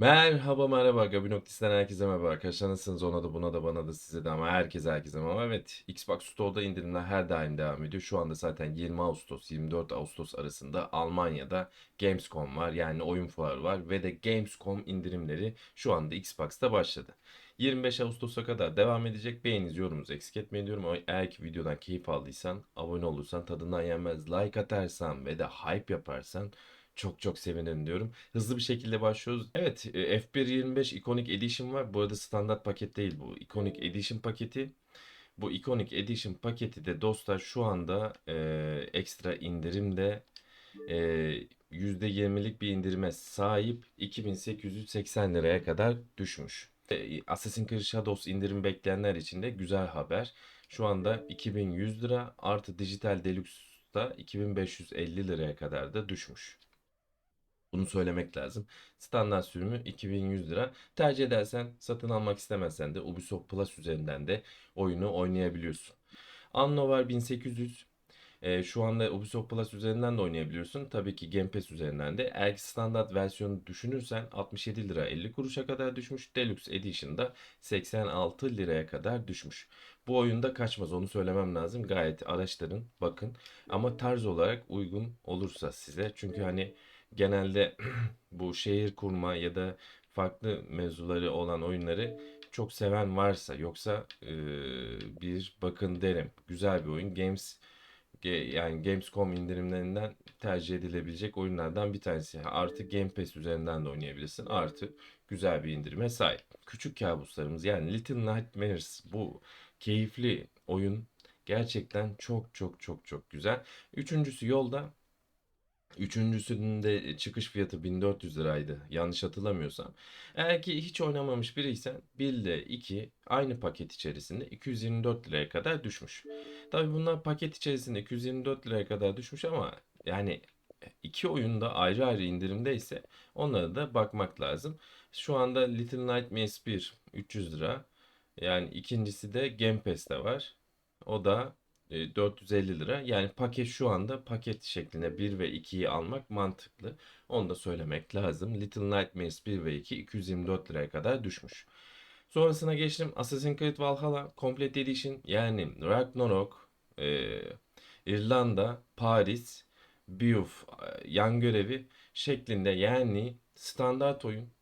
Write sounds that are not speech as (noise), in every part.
Merhaba merhaba Gabi Noktis'ten herkese merhaba arkadaşlar nasılsınız ona da buna da bana da size de ama herkese herkese ama evet Xbox Store'da indirimler her daim devam ediyor. Şu anda zaten 20 Ağustos 24 Ağustos arasında Almanya'da Gamescom var yani oyun fuarı var ve de Gamescom indirimleri şu anda Xbox'ta başladı. 25 Ağustos'a kadar devam edecek. Beğeniniz, yorumunuz eksik etmeyin diyorum. Eğer ki videodan keyif aldıysan, abone olursan, tadından yenmez, like atarsan ve de hype yaparsan çok çok sevinirim diyorum. Hızlı bir şekilde başlıyoruz. Evet, e, F1.25 Iconic Edition var. Bu arada standart paket değil bu. Iconic Edition paketi. Bu Iconic Edition paketi de dostlar şu anda e, ekstra indirimde e, %20'lik bir indirime sahip 2880 liraya kadar düşmüş. E, Assassin's Creed Shadows indirim bekleyenler için de güzel haber. Şu anda 2100 lira artı dijital deluxe'da 2550 liraya kadar da düşmüş. Bunu söylemek lazım. Standart sürümü 2100 lira. Tercih edersen satın almak istemezsen de Ubisoft Plus üzerinden de oyunu oynayabiliyorsun. Anno var 1800. Ee, şu anda Ubisoft Plus üzerinden de oynayabiliyorsun. Tabii ki Game Pass üzerinden de. Eğer standart versiyonu düşünürsen 67 lira 50 kuruşa kadar düşmüş. Deluxe Edition'da 86 liraya kadar düşmüş. Bu oyunda kaçmaz onu söylemem lazım. Gayet araştırın, bakın. Ama tarz olarak uygun olursa size. Çünkü hani genelde (clears throat) bu şehir kurma ya da farklı mevzuları olan oyunları çok seven varsa yoksa e, bir bakın derim. Güzel bir oyun. Games yani Gamescom indirimlerinden tercih edilebilecek oyunlardan bir tanesi. Artı Game Pass üzerinden de oynayabilirsin. Artı güzel bir indirime sahip. Küçük kabuslarımız yani Little Nightmares bu keyifli oyun gerçekten çok çok çok çok güzel. Üçüncüsü yolda. Üçüncüsünün de çıkış fiyatı 1400 liraydı. Yanlış hatırlamıyorsam. Eğer ki hiç oynamamış biriysen 1 ile 2 aynı paket içerisinde 224 liraya kadar düşmüş. Tabii bunlar paket içerisinde 224 liraya kadar düşmüş ama yani iki oyunda ayrı ayrı indirimde ise onlara da bakmak lazım. Şu anda Little Nightmares 1 300 lira. Yani ikincisi de Game Pass'te var. O da e, 450 lira. Yani paket şu anda paket şeklinde 1 ve 2'yi almak mantıklı. Onu da söylemek lazım. Little Nightmares 1 ve 2 224 liraya kadar düşmüş. Sonrasına geçtim. Assassin's Creed Valhalla Complete Edition yani Ragnarok, e, İrlanda, Paris, Biuf, e, yan görevi şeklinde yani standart oyun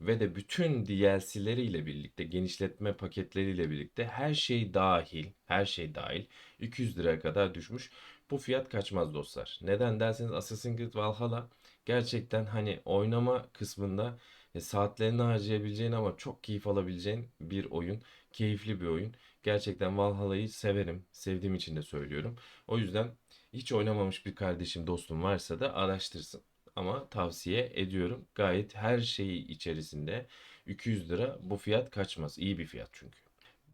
ve de bütün DLC'leriyle birlikte, genişletme paketleriyle birlikte her şey dahil, her şey dahil 200 liraya kadar düşmüş. Bu fiyat kaçmaz dostlar. Neden derseniz Assassin's Creed Valhalla gerçekten hani oynama kısmında e, saatlerini harcayabileceğin ama çok keyif alabileceğin bir oyun. Keyifli bir oyun. Gerçekten Valhalla'yı severim. Sevdiğim için de söylüyorum. O yüzden hiç oynamamış bir kardeşim, dostum varsa da araştırsın ama tavsiye ediyorum. Gayet her şeyi içerisinde 200 lira bu fiyat kaçmaz. İyi bir fiyat çünkü.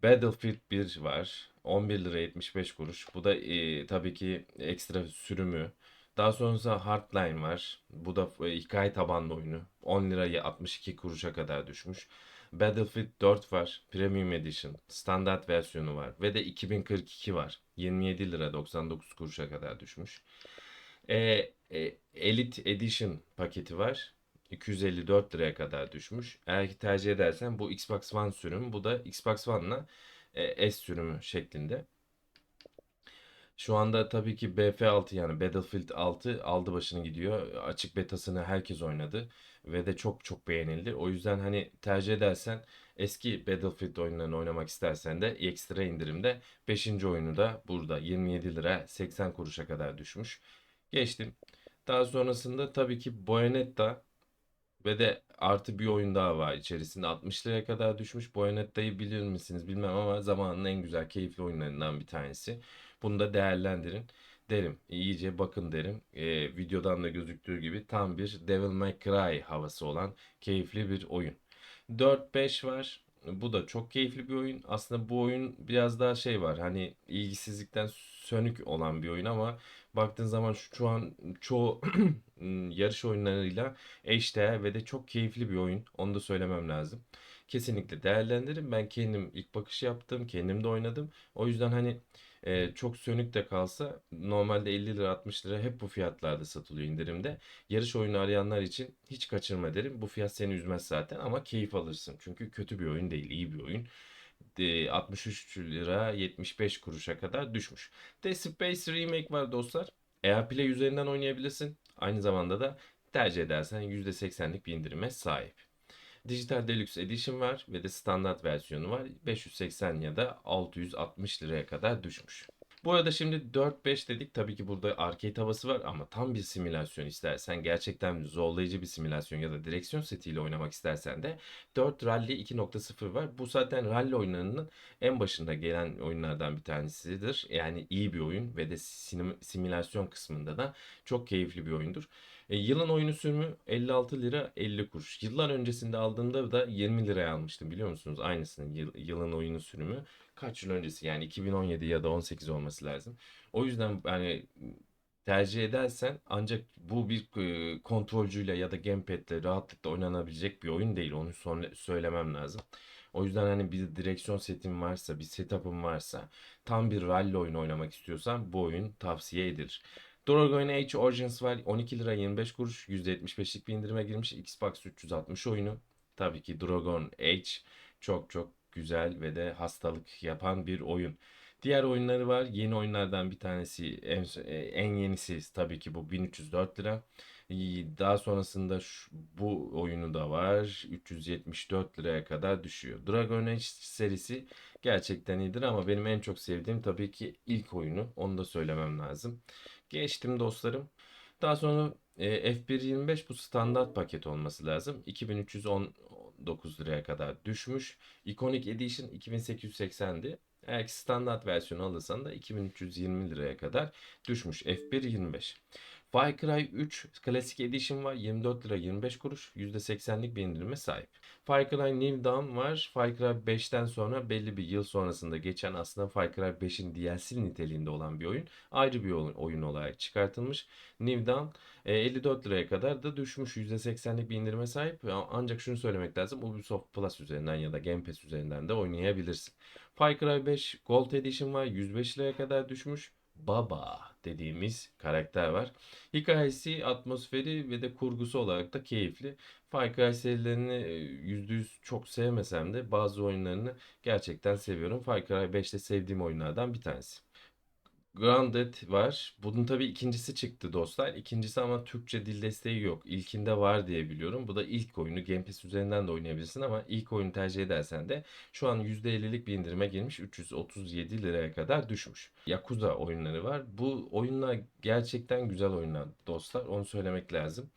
Battlefield 1 var. 11 lira 75 kuruş. Bu da e, tabii ki ekstra sürümü. Daha sonrasında Hardline var. Bu da e, hikaye tabanlı oyunu. 10 liraya 62 kuruşa kadar düşmüş. Battlefield 4 var. Premium Edition. Standart versiyonu var. Ve de 2042 var. 27 lira 99 kuruşa kadar düşmüş. E, e, Elite Edition paketi var. 254 liraya kadar düşmüş. Eğer ki tercih edersen bu Xbox One sürümü. Bu da Xbox One'la e, S sürümü şeklinde. Şu anda tabii ki BF6 yani Battlefield 6 aldı başını gidiyor. Açık betasını herkes oynadı ve de çok çok beğenildi. O yüzden hani tercih edersen eski Battlefield oyunlarını oynamak istersen de ekstra indirimde 5. oyunu da burada 27 lira 80 kuruşa kadar düşmüş. Geçtim. Daha sonrasında tabii ki Bayonetta ve de artı bir oyun daha var içerisinde 60 liraya kadar düşmüş. Bayonetta'yı bilir misiniz bilmem ama zamanın en güzel keyifli oyunlarından bir tanesi. Bunu da değerlendirin derim. İyice bakın derim. Ee, videodan da gözüktüğü gibi tam bir Devil May Cry havası olan keyifli bir oyun. 4-5 var. Bu da çok keyifli bir oyun. Aslında bu oyun biraz daha şey var. Hani ilgisizlikten sönük olan bir oyun ama baktığın zaman şu, şu an çoğu (clears throat) yarış oyunlarıyla eşdeğer ve de çok keyifli bir oyun. Onu da söylemem lazım. Kesinlikle değerlendirin. Ben kendim ilk bakış yaptım. Kendim de oynadım. O yüzden hani e, çok sönük de kalsa normalde 50 lira 60 lira hep bu fiyatlarda satılıyor indirimde. Yarış oyunu arayanlar için hiç kaçırma derim. Bu fiyat seni üzmez zaten ama keyif alırsın. Çünkü kötü bir oyun değil, iyi bir oyun. De, 63 lira 75 kuruşa kadar düşmüş. Dead Space Remake var dostlar. Eğer Play üzerinden oynayabilirsin. Aynı zamanda da tercih edersen %80'lik bir indirime sahip. Dijital Deluxe Edition var ve de standart versiyonu var. 580 ya da 660 liraya kadar düşmüş. Bu arada şimdi 4-5 dedik. Tabii ki burada arcade havası var ama tam bir simülasyon istersen, gerçekten zorlayıcı bir simülasyon ya da direksiyon setiyle oynamak istersen de 4 Rally 2.0 var. Bu zaten rally oyunlarının en başında gelen oyunlardan bir tanesidir. Yani iyi bir oyun ve de sim- simülasyon kısmında da çok keyifli bir oyundur. E, yılın oyunu sürümü 56 lira 50 kuruş. Yıllar öncesinde aldığımda da 20 liraya almıştım biliyor musunuz? Aynısını yıl- yılın oyunu sürümü kaç yıl öncesi yani 2017 ya da 18 olması lazım. O yüzden yani tercih edersen ancak bu bir e, kontrolcüyle ya da gamepad'le rahatlıkla oynanabilecek bir oyun değil. Onu sonra söylemem lazım. O yüzden hani bir direksiyon setim varsa, bir setup'ım varsa, tam bir rally oyunu oynamak istiyorsan bu oyun tavsiye edilir. Dragon Age Origins var 12 lira 25 kuruş %75'lik bir indirime girmiş Xbox 360 oyunu. Tabii ki Dragon Age çok çok güzel ve de hastalık yapan bir oyun. Diğer oyunları var. Yeni oyunlardan bir tanesi en, en yenisi tabii ki bu 1304 lira. Daha sonrasında şu, bu oyunu da var. 374 liraya kadar düşüyor. Dragon Age serisi gerçekten iyidir ama benim en çok sevdiğim tabii ki ilk oyunu. Onu da söylemem lazım. Geçtim dostlarım. Daha sonra e, F1.25 bu standart paket olması lazım. 2319 liraya kadar düşmüş. Iconic Edition 2880'di. Eğer ki standart versiyonu alırsan da 2320 liraya kadar düşmüş. F1.25. Far Cry 3 Classic Edition var. 24 lira 25 kuruş. %80'lik bir indirime sahip. Far Cry New Dawn var. Far Cry 5'ten sonra belli bir yıl sonrasında geçen aslında Far Cry 5'in DLC niteliğinde olan bir oyun. Ayrı bir oyun, oyun olarak çıkartılmış. New Dawn e, 54 liraya kadar da düşmüş. %80'lik bir indirime sahip. Ancak şunu söylemek lazım. Ubisoft Plus üzerinden ya da Game Pass üzerinden de oynayabilirsin. Far Cry 5 Gold Edition var. 105 liraya kadar düşmüş. Baba dediğimiz karakter var. Hikayesi, atmosferi ve de kurgusu olarak da keyifli. Far Cry serilerini %100 çok sevmesem de bazı oyunlarını gerçekten seviyorum. Far Cry 5'te sevdiğim oyunlardan bir tanesi. Grounded var. Bunun tabii ikincisi çıktı dostlar. İkincisi ama Türkçe dil desteği yok. İlkinde var diye biliyorum. Bu da ilk oyunu. Game Pass üzerinden de oynayabilirsin ama ilk oyunu tercih edersen de şu an %50'lik bir indirime girmiş. 337 liraya kadar düşmüş. Yakuza oyunları var. Bu oyunlar gerçekten güzel oyunlar dostlar. Onu söylemek lazım.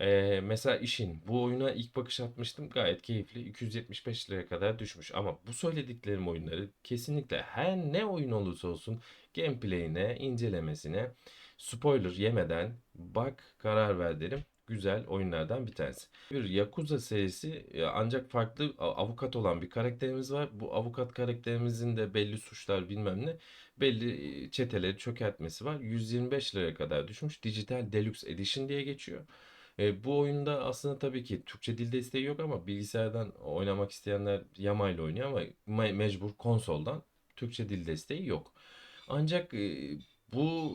Ee, mesela işin bu oyuna ilk bakış atmıştım gayet keyifli 275 liraya kadar düşmüş ama bu söylediklerim oyunları kesinlikle her ne oyun olursa olsun gameplay'ine incelemesine spoiler yemeden bak karar ver derim güzel oyunlardan bir tanesi. Bir Yakuza serisi e, ancak farklı avukat olan bir karakterimiz var. Bu avukat karakterimizin de belli suçlar bilmem ne belli e, çeteleri çökertmesi var. 125 liraya kadar düşmüş. Dijital Deluxe Edition diye geçiyor. E, bu oyunda aslında tabii ki Türkçe dil desteği yok ama bilgisayardan oynamak isteyenler yamayla oynuyor ama me- mecbur konsoldan Türkçe dil desteği yok. Ancak e, bu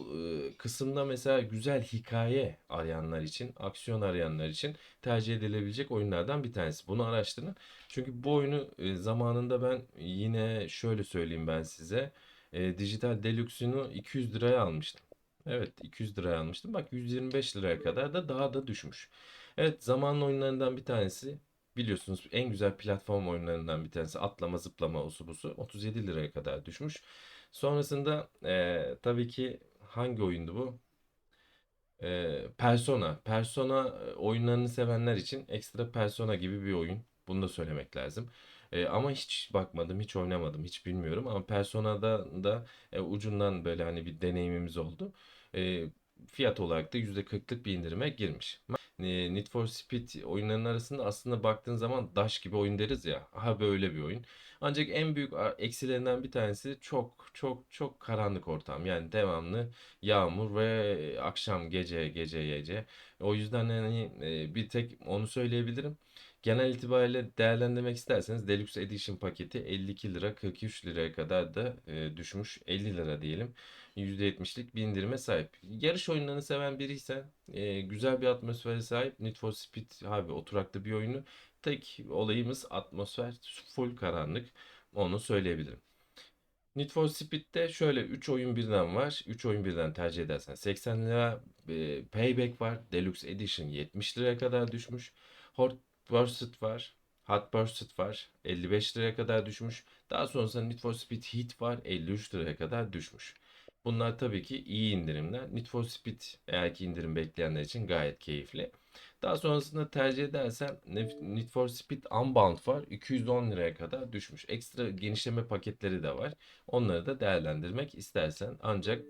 e, kısımda mesela güzel hikaye arayanlar için, aksiyon arayanlar için tercih edilebilecek oyunlardan bir tanesi. Bunu araştırın. Çünkü bu oyunu e, zamanında ben yine şöyle söyleyeyim ben size. E, Dijital Deluxe'unu 200 liraya almıştım. Evet 200 liraya almıştım. Bak 125 liraya kadar da daha da düşmüş. Evet zamanın oyunlarından bir tanesi. Biliyorsunuz en güzel platform oyunlarından bir tanesi. Atlama zıplama usu busu. 37 liraya kadar düşmüş. Sonrasında eee, tabii ki hangi oyundu bu? Eee, Persona. Persona e, oyunlarını sevenler için ekstra Persona gibi bir oyun. Bunu da söylemek lazım. E, ama hiç bakmadım, hiç oynamadım, hiç bilmiyorum. Ama Persona'da da e, ucundan böyle hani bir deneyimimiz oldu. E, fiyat olarak da %40'lık bir indirime girmiş. E, Need for Speed oyunlarının arasında aslında baktığın zaman Dash gibi oyun deriz ya. Ha böyle bir oyun. Ancak en büyük eksilerinden bir tanesi çok çok çok karanlık ortam. Yani devamlı yağmur ve akşam gece gece gece. O yüzden hani e, bir tek onu söyleyebilirim. Genel itibariyle değerlendirmek isterseniz Deluxe Edition paketi 52 lira 43 liraya kadar da e, düşmüş 50 lira diyelim. %70'lik bir indirime sahip. Yarış oyunlarını seven biriysen e, güzel bir atmosfere sahip Need for Speed abi oturaklı bir oyunu. Tek olayımız atmosfer full karanlık. Onu söyleyebilirim. Need for Speed'de şöyle 3 oyun birden var. 3 oyun birden tercih edersen 80 lira. e, Payback var. Deluxe Edition 70 liraya kadar düşmüş. Hot Pursuit var. Hot Pursuit var. 55 liraya kadar düşmüş. Daha sonrasında Need for Speed Heat var. 53 liraya kadar düşmüş. Bunlar tabii ki iyi indirimler. Need for Speed eğer ki indirim bekleyenler için gayet keyifli. Daha sonrasında tercih edersen Need for Speed Unbound var. 210 liraya kadar düşmüş. Ekstra genişleme paketleri de var. Onları da değerlendirmek istersen. Ancak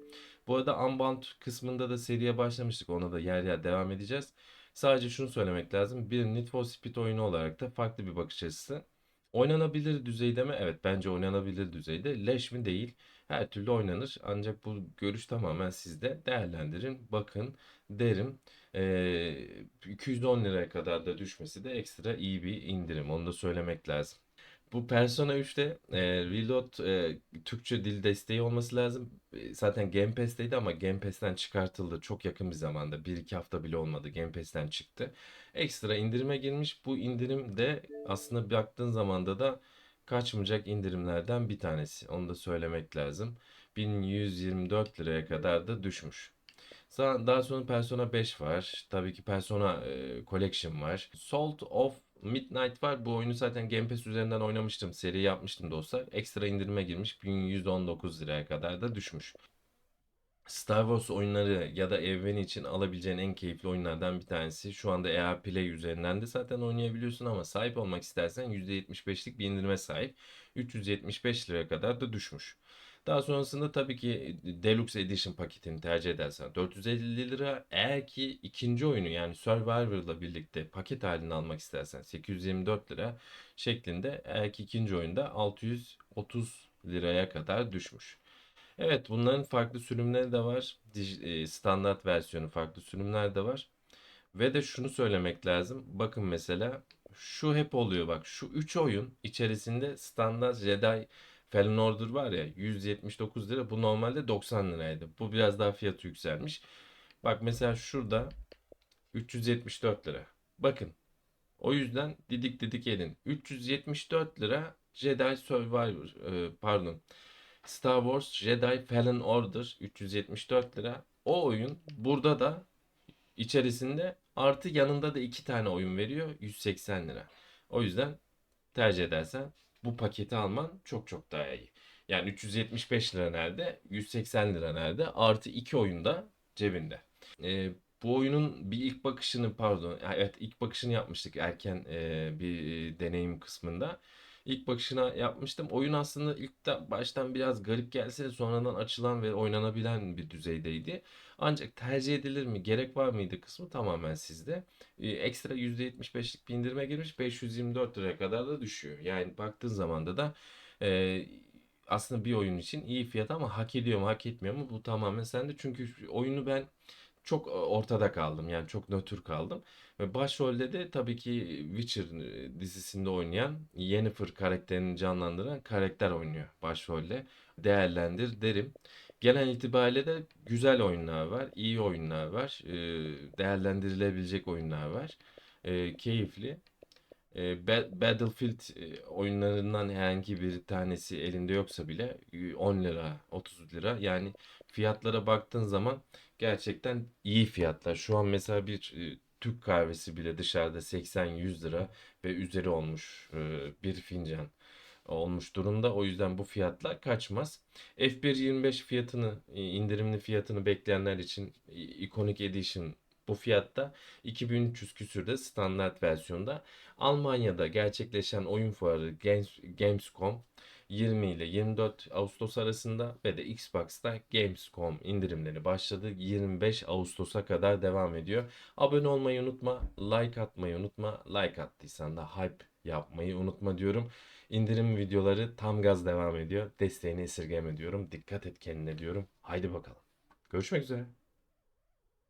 bu arada Unbound kısmında da seriye başlamıştık. Ona da yer yer devam edeceğiz. Sadece şunu söylemek lazım. Bir Need for Speed oyunu olarak da farklı bir bakış açısı. Oynanabilir düzeyde mi? Evet bence oynanabilir düzeyde. Leş mi? Değil. Her türlü oynanır. Ancak bu görüş tamamen sizde. Değerlendirin, bakın derim. Ee, 210 liraya kadar da düşmesi de ekstra iyi bir indirim. Onu da söylemek lazım. Bu Persona 3'te e, Reload e, Türkçe dil desteği olması lazım. E, zaten Game Pass'teydi ama Game Pass'ten çıkartıldı çok yakın bir zamanda. 1-2 hafta bile olmadı Game Pass'ten çıktı. Ekstra indirime girmiş. Bu indirim de aslında baktığın zamanda da kaçmayacak indirimlerden bir tanesi. Onu da söylemek lazım. 1124 liraya kadar da düşmüş. Daha sonra Persona 5 var. Tabii ki Persona e, Collection var. Salt of Midnight var. Bu oyunu zaten Game Pass üzerinden oynamıştım. Seri yapmıştım dostlar. Ekstra indirime girmiş. 1119 liraya kadar da düşmüş. Star Wars oyunları ya da evreni için alabileceğin en keyifli oyunlardan bir tanesi. Şu anda EA Play üzerinden de zaten oynayabiliyorsun ama sahip olmak istersen %75'lik bir indirime sahip. 375 liraya kadar da düşmüş. Daha sonrasında tabii ki Deluxe Edition paketini tercih edersen 450 lira. Eğer ki ikinci oyunu yani Survivor'la birlikte paket halini almak istersen 824 lira şeklinde. Eğer ki ikinci oyunda 630 liraya kadar düşmüş. Evet, bunların farklı sürümleri de var. E, Standart versiyonu farklı sürümler de var. Ve de şunu söylemek lazım. Bakın mesela şu hep oluyor bak. Şu 3 oyun içerisinde standart Jedi Fallen Order var ya 179 lira. Bu normalde 90 liraydı. Bu biraz daha fiyatı yükselmiş. Bak mesela şurada 374 lira. Bakın o yüzden didik didik edin. 374 lira Jedi Survivor e, pardon Star Wars Jedi Fallen Order 374 lira. O oyun burada da içerisinde artı yanında da iki tane oyun veriyor 180 lira. O yüzden tercih edersen bu paketi alman çok çok daha iyi. Yani 375 lira nerede? 180 lira nerede? Artı iki oyun da cebinde. Ee, bu oyunun bir ilk bakışını pardon evet ilk bakışını yapmıştık erken e, bir e, deneyim kısmında. İlk bakışına yapmıştım. Oyun aslında ilk de baştan biraz garip gelse de sonradan açılan ve oynanabilen bir düzeydeydi. Ancak tercih edilir mi, gerek var mıydı kısmı tamamen sizde. Ee, ekstra %75'lik bir indirime girmiş 524 liraya kadar da düşüyor. Yani baktığın zaman da e, aslında bir oyun için iyi fiyat ama hak ediyor mu hak etmiyor mu bu tamamen sende. Çünkü oyunu ben çok ortada kaldım. Yani çok nötr kaldım. Ve başrolde de tabii ki Witcher dizisinde oynayan Yennefer karakterini canlandıran karakter oynuyor başrolde. Değerlendir derim. Genel itibariyle de güzel oyunlar var, iyi oyunlar var, değerlendirilebilecek oyunlar var. Keyifli. E, Ba- Battlefield e, oyunlarından herhangi bir tanesi elinde yoksa bile e, 10 lira, 30 lira yani fiyatlara baktığın zaman gerçekten iyi fiyatlar. Şu an mesela bir e, Türk kahvesi bile dışarıda 80-100 lira ve üzeri olmuş e, bir fincan olmuş durumda. O yüzden bu fiyatlar kaçmaz. F1.25 fiyatını, e, indirimli fiyatını bekleyenler için e, Iconic Edition bu fiyatta 2300 küsürde standart versiyonda. Almanya'da gerçekleşen oyun fuarı Games, Gamescom 20 ile 24 Ağustos arasında ve de Xbox'ta Gamescom indirimleri başladı. 25 Ağustos'a kadar devam ediyor. Abone olmayı unutma, like atmayı unutma. Like attıysan da hype yapmayı unutma diyorum. İndirim videoları tam gaz devam ediyor. Desteğini esirgeme diyorum. Dikkat et kendine diyorum. Haydi bakalım. Görüşmek üzere.